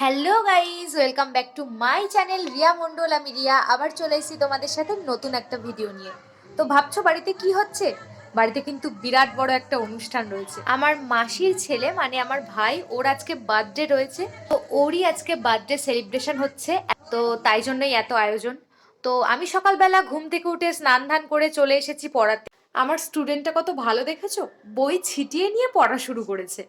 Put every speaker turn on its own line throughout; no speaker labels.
Hello guys welcome back to my channel Riya Mondal আমি রিয়া। আবার চলে এসেছি তোমাদের সাথে নতুন একটা ভিডিও নিয়ে। তো ভাবছ বাড়িতে কি হচ্ছে? বাড়িতে কিন্তু বিরাট বড় একটা অনুষ্ঠান রয়েছে। আমার মাসির ছেলে মানে আমার ভাই, ওর আজকে বার্থডে রয়েছে। তো ওরই আজকে বার্থডে সেলিব্রেশন হচ্ছে। তো তাই জন্যই এত আয়োজন। তো আমি সকালবেলা ঘুম থেকে উঠে স্নান ধান করে চলে এসেছি পড়াতে। আমার স্টুডেন্টটা কত ভালো দেখেছ? বই ছিটিয়ে নিয়ে পড়া শুরু করেছে।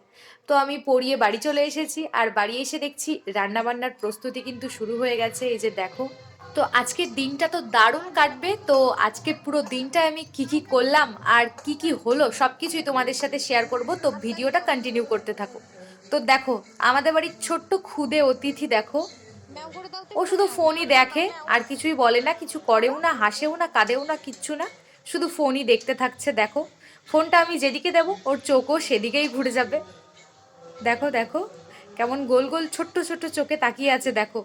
তো আমি পড়িয়ে বাড়ি চলে এসেছি। আর বাড়ি এসে দেখছি রান্নাবান্নার প্রস্তুতি কিন্তু শুরু হয়ে গেছে। এই যে দেখো। তো আজকের দিনটা তো দারুণ কাটবে। তো আজকে পুরো দিনটা আমি কি কি করলাম আর কি কি হলো সব কিছুই তোমাদের সাথে শেয়ার করব। তো ভিডিওটা কন্টিনিউ করতে থাকো। তো দেখো, আমাদের বাড়ির ছোট্ট খুদে অতিথি দেখো। ও শুধু ফোনই দেখে, আর কিছুই বলে না, কিছু করেও না, হাসেও না, কাঁদেও না, কিচ্ছু না। শুধু ফোনই দেখতে থাকছে, দেখো। ফোনটা আমি যেদিকে দেবো, ওর চোখও সেদিকেই ঘুরে যাবে। দেখো দেখো, কেমন গোল গোল ছোট্ট ছোট্ট চোখে তাকিয়ে আছে, দেখো।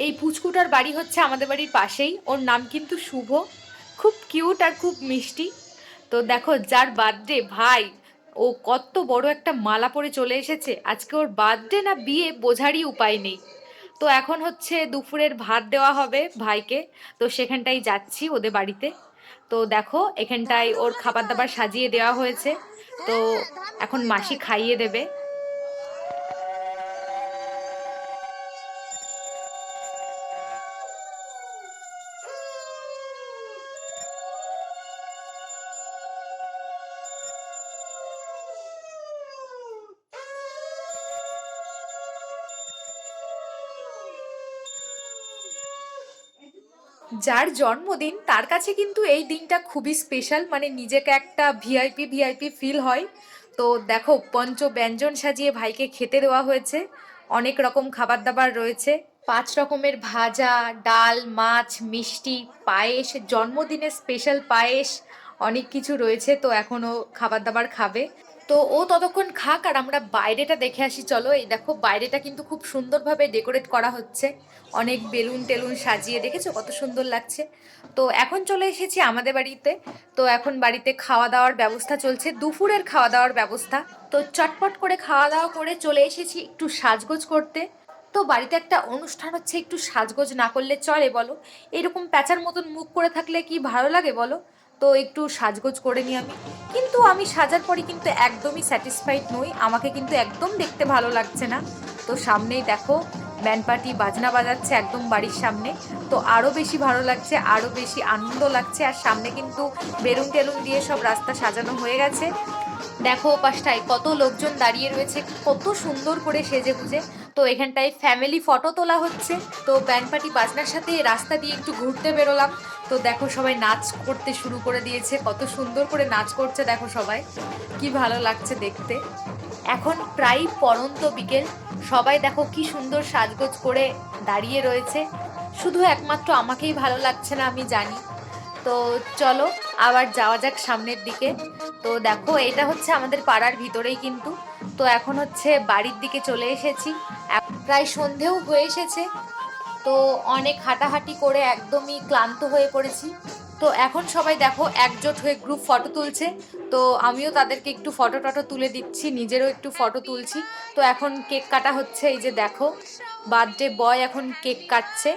এই পুচকুটার বাড়ি হচ্ছে আমাদের বাড়ির পাশেই। ওর নাম কিন্তু শুভ। খুব কিউট আর খুব মিষ্টি। তো দেখো, যার বার্থডে ভাই, ও কত বড় একটা মালা পরে চলে এসেছে। আজকে ওর বার্থডে না বিয়ে, বোঝারই উপায় নেই। তো এখন হচ্ছে দুপুরের ভাত দেওয়া হবে ভাইকে। তো সেখানটাই যাচ্ছি ওদের বাড়িতে। তো দেখো, এখানটায় ওর খাবার দাবার সাজিয়ে দেওয়া হয়েছে। তো এখন মাসি খাইয়ে দেবে। যার জন্মদিন, তার কাছে কিন্তু এই দিনটা খুবই স্পেশাল মানে নিজেকে একটা ভিআইপি ভিআইপি ফিল হয়। তো দেখো পঞ্চ ব্যঞ্জন সাজিয়ে ভাইকে খেতে দেওয়া হয়েছে। অনেক রকম খাবার দাবার রয়েছে। পাঁচ রকমের ভাজা, ডাল, মাছ, মিষ্টি, পায়েস, জন্মদিনের স্পেশাল পায়েস, অনেক কিছু রয়েছে। তো এখনও খাবার দাবার খাবে। তো ও ততক্ষণ খাক আর আমরা বাইরেটা দেখে আসি, চলো। এই দেখো, বাইরেটা কিন্তু খুব সুন্দরভাবে ডেকোরেট করা হচ্ছে। অনেক বেলুন টেলুন সাজিয়ে দেখেছ? কত সুন্দর লাগছে। তো এখন চলে এসেছি আমাদের বাড়িতে। তো এখন বাড়িতে খাওয়া দাওয়ার ব্যবস্থা চলছে। দুপুরের খাওয়া দাওয়ার ব্যবস্থা। তো চটপট করে খাওয়া দাওয়া করে চলে এসেছি একটু সাজগোজ করতে। তো বাড়িতে একটা অনুষ্ঠান হচ্ছে, একটু সাজগোজ না করলে চলে বলো। এরকম প্যাঁচার মতন মুখ করে থাকলে কি ভালো লাগে বলো? তো একটু সাজগোজ করে নিই আমি। কিন্তু আমি সাজার পরে কিন্তু একদমই স্যাটিসফাইড নই। আমাকে কিন্তু একদম দেখতে ভালো লাগছে না। তো সামনেই দেখো ব্যান্ড পার্টি বাজনা বাজাচ্ছে একদম বাড়ির সামনে। তো আরও বেশি ভালো লাগছে আরও বেশি আনন্দ লাগছে। আর সামনে কিন্তু বেলুন টেলুন দিয়ে সব রাস্তা সাজানো হয়ে গেছে। দেখো পাশটায় কত লোকজন দাঁড়িয়ে রয়েছে, কত সুন্দর করে সেজে গুজে তো এখানটায় ফ্যামিলি ফটো তোলা হচ্ছে। তো ব্যান্ড পার্টি বাজনার সাথে রাস্তা দিয়ে একটু ঘুরতে বেরোলাম। তো দেখো সবাই নাচ করতে শুরু করে দিয়েছে। কত সুন্দর করে নাচ করছে দেখো সবাই। কি ভালো লাগছে দেখতে। এখন প্রায় পরন্ত বিকেল। সবাই দেখো কি সুন্দর সাজগোজ করে দাঁড়িয়ে রয়েছে। শুধু একমাত্র আমাকেই ভালো লাগছে না, আমি জানি। তো চলো, আবার যাওয়া যাক সামনের দিকে। তো দেখো, এটা হচ্ছে আমাদের পাড়ার ভিতরেই কিন্তু। তো এখন হচ্ছে বাড়ির দিকে চলে এসেছি। প্রায় সন্ধেও হয়ে এসেছে। তো অনেক হাঁটাহাঁটি করে একদমই ক্লান্ত হয়ে পড়েছি। তো এখন সবাই দেখো একজোট হয়ে গ্রুপ ফটো তুলছে। তো আমিও তাদেরকে একটু ফটো টটো তুলে দিচ্ছি, নিজেরও একটু ফটো তুলছি। তো এখন কেক কাটা হচ্ছে, এই যে দেখো। বার্থডে বয় এখন কেক কাটছে।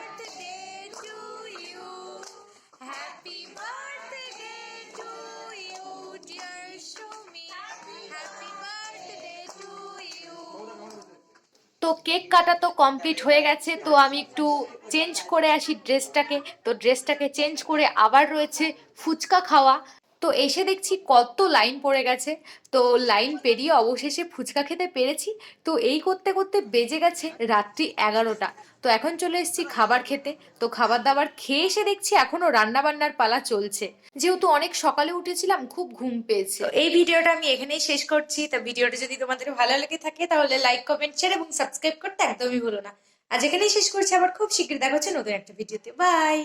তো কেক কাটা তো কমপ্লিট হয়ে গেছে, তো আমি একটু চেঞ্জ করে আসি ড্রেসটাকে তো ড্রেসটাকে চেঞ্জ করে আবার রয়েছে ফুচকা খাওয়া। তো এসে দেখছি কত লাইন পড়ে গেছে। তো লাইন পেরিয়ে অবশেষে ফুচকা খেতে পেরেছি। তো এই করতে করতে বেজে গেছে রাত্রি এগারোটা। তো এখন চলে এসেছি খাবার খেতে। তো খাবার দাবার খেয়ে এসে দেখছি এখনও রান্না বান্নার পালা চলছে। যেহেতু অনেক সকালে উঠেছিলাম, খুব ঘুম পেয়েছে। এই ভিডিওটা আমি এখানেই শেষ করছি। তো ভিডিওটা যদি তোমাদের ভালো লেগে থাকে, তাহলে লাইক কমেন্ট শেয়ার এবং সাবস্ক্রাইব করতে একদমই ভুলো না। আজ এখানেই শেষ করছি। আবার খুব শীঘ্রই দেখা হচ্ছে নতুন একটা ভিডিওতে। বাই